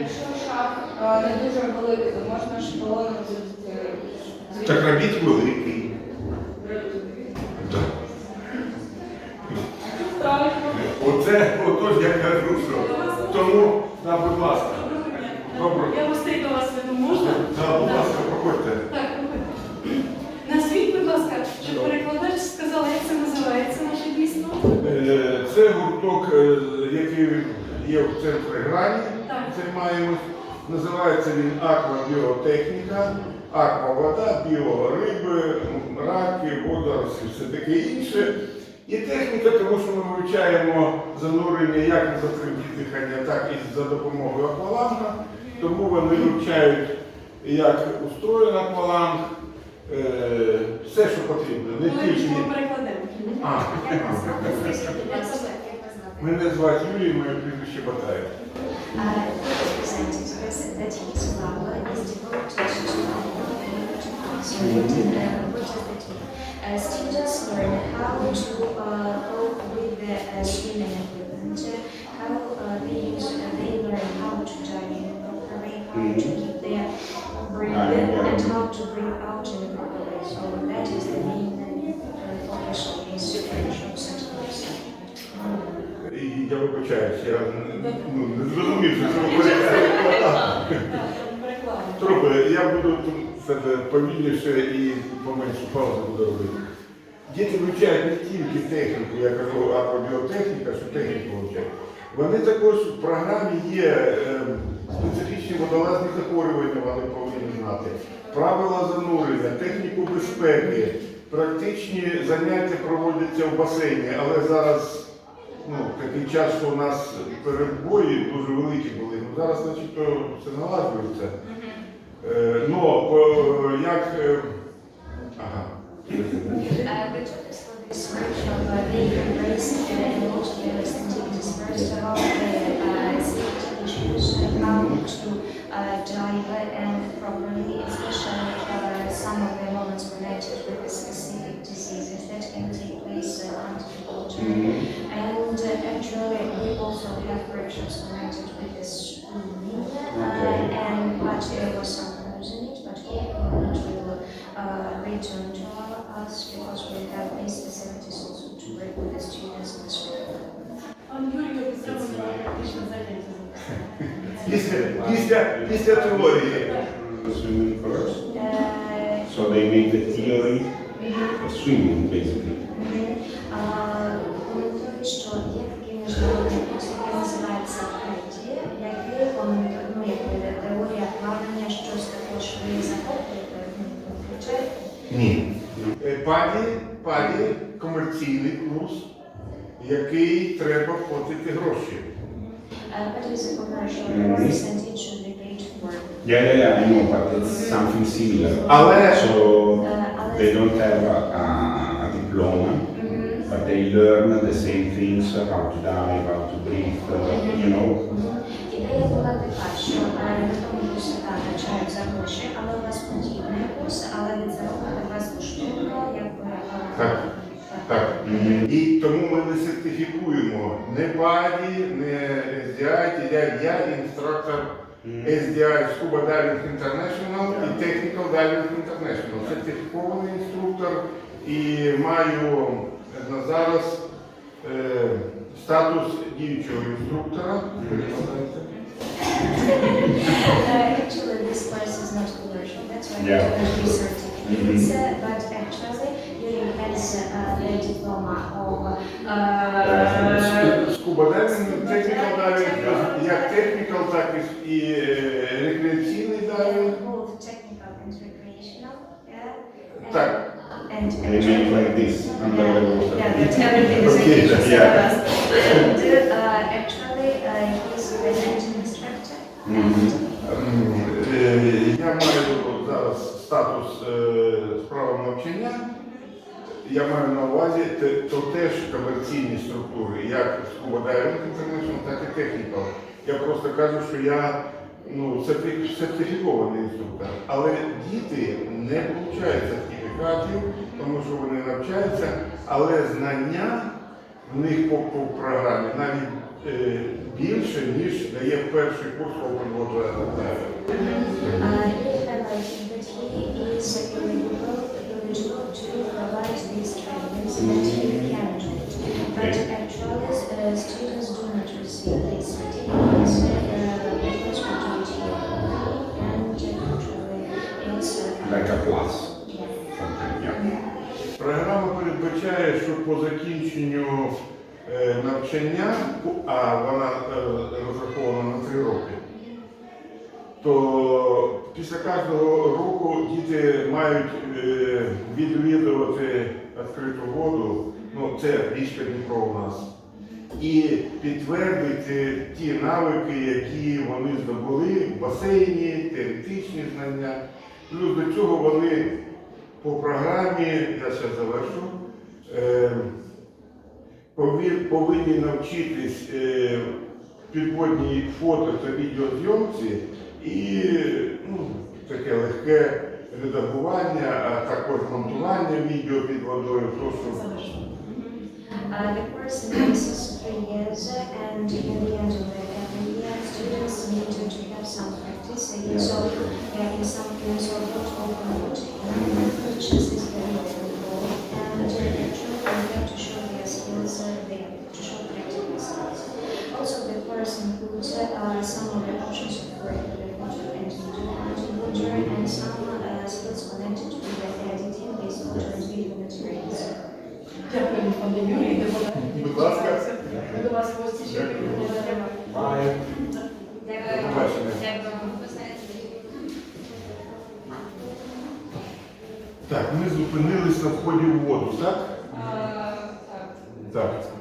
якщо шаг е, не дуже великий, то можна шпалоном звідти. Так робіть великий. Так. Оце отож я кажу, що тому, да, будь ласка. Добре. Я гостей до вас веду, можна? Да, будь ласка, проходьте. Так, проходьте. Назвіть, будь ласка, щоб перекладач сказала, як це називається наше дійсно. Е, Це гурток, е, який є в центрі грані. Займаємось. Називається він аквабіотехніка, аквавода, біориби, раки, водорослі, все таке інше. І техніка, тому що ми вивчаємо занурення як на затримки дихання, так і за допомогою акваланга. Тому вони вивчають, як устроєн акваланг, е, все, що потрібно. Не Ми тільки. перекладемо. А, мене звати Юрій, моє прізвище Батаєв. Uh, He presented to us that his flower is devoted to So what is, uh, what does that mean? Uh, students learn how to uh, cope with the uh, swimming equipment, uh, how uh, they use, uh, they learn how to dive in properly, how to keep their breath in, and how to breathe out in a proper way. So that is the main uh, focus of these workshops and courses. І я вибачаюся, я ну, не зрозумів, що це. Перекладемо. Трохи, я буду тут повільніше і поменше паузи буду робити. Діти вивчають не тільки техніку, я кажу аквабіотехніка, що техніку вивчають. Вони також в програмі є е, специфічні водолазні захворювання, вони повинні знати, правила занурення, техніку безпеки, практичні заняття проводяться в басейні, але зараз ну, такий час, що у нас перебої дуже великі були. Ну, зараз, значить, то все наладжується. Е, по- як. е, Ага. Uh, uh, uh, uh, uh, uh, uh, diseases that can take place uh, the. And uh, actually, we also have workshops connected with the swimming, uh, and but there was some losing it, but hopefully it will uh, return to us because we have these facilities also to work with the students in the swimming. Пан Юрій обіцяв нам практичне заняття. Після, після, після теорії. swimming first. Uh, So they make the theory of swimming basically. А, Коментую, що є такий міжнародний курс, який називається ПЕТІ, який коментує, ну, теорія плавання, щось таке, що ви захоплюєте, ну, включаєте. Ні. Е, Паді, паді комерційний курс, який треба платити гроші. But it is a commercial it should paid for. Yeah, yeah, yeah, I know, but it's something similar. Але So they don't have a, a, diploma, they learn the same things, how to dive, how to breathe, uh, you know. Ідея була така, що на тому курсі так, навчають за гроші, але у вас подібний курс, але від заробити безкоштовно, якби Так. Так. І тому ми не сертифікуємо не паді, не SDI, я, я інструктор SDI Scuba Diving International і Technical Diving International. Сертифікований інструктор і маю на зараз е, статус діючого інструктора. Uh, actually, this course is not commercial, that's why Yeah. we have these certificates. Uh, but actually, Yuri has uh, the diploma of uh, Scuba Diving, Technical Diving, як Technical, так і е, рекреаційний дайвінг. both technical and recreational. Yeah. And, Так. And They make like this under the water. Yeah, that everything is Okay, okay. yeah. And uh, actually, uh, he's a resident instructor. Mhm. Е, Я маю зараз статус е, з правом навчання. Я маю на увазі те- то теж комерційні структури, як Scuba Diving International, так і Technical. Я просто кажу, що я ну, сертифікований інструктор. Але діти не отримують сертифікатів, тому що вони навчаються, але знання в них по, по програмі навіть е, більше, ніж дає перший курс Open Water. Uh, uh, uh, uh, Like a plus, yeah. something, yeah. Програма передбачає, що по закінченню е, навчання, а вона е, розрахована на три роки, то після кожного року діти мають е, відвідувати відкриту воду, ну це річка Дніпро у нас, і підтвердити ті навики, які вони здобули в басейні, теоретичні знання. Плюс до цього вони по програмі, я ще завершу, повинні навчитись е, підводній фото та відеозйомці і ну, таке легке редагування, а також монтування відео під водою. То, що Uh, the course lasts three years, and in the end of the every year, students need to, to have some practice so uh, in some kinds of what open water, which is very very important. And uh, actually, they have to show their skills, uh, they have to show practical skills. Also, the course includes uh, some of the options of regular water and interactive water, and some uh, skills connected with the editing, based Дякую, пане Юрій, депутат. Будь ласка. Ми до вас гості ще. До. Так, ми зупинилися на вході в воду, так? Так. Так.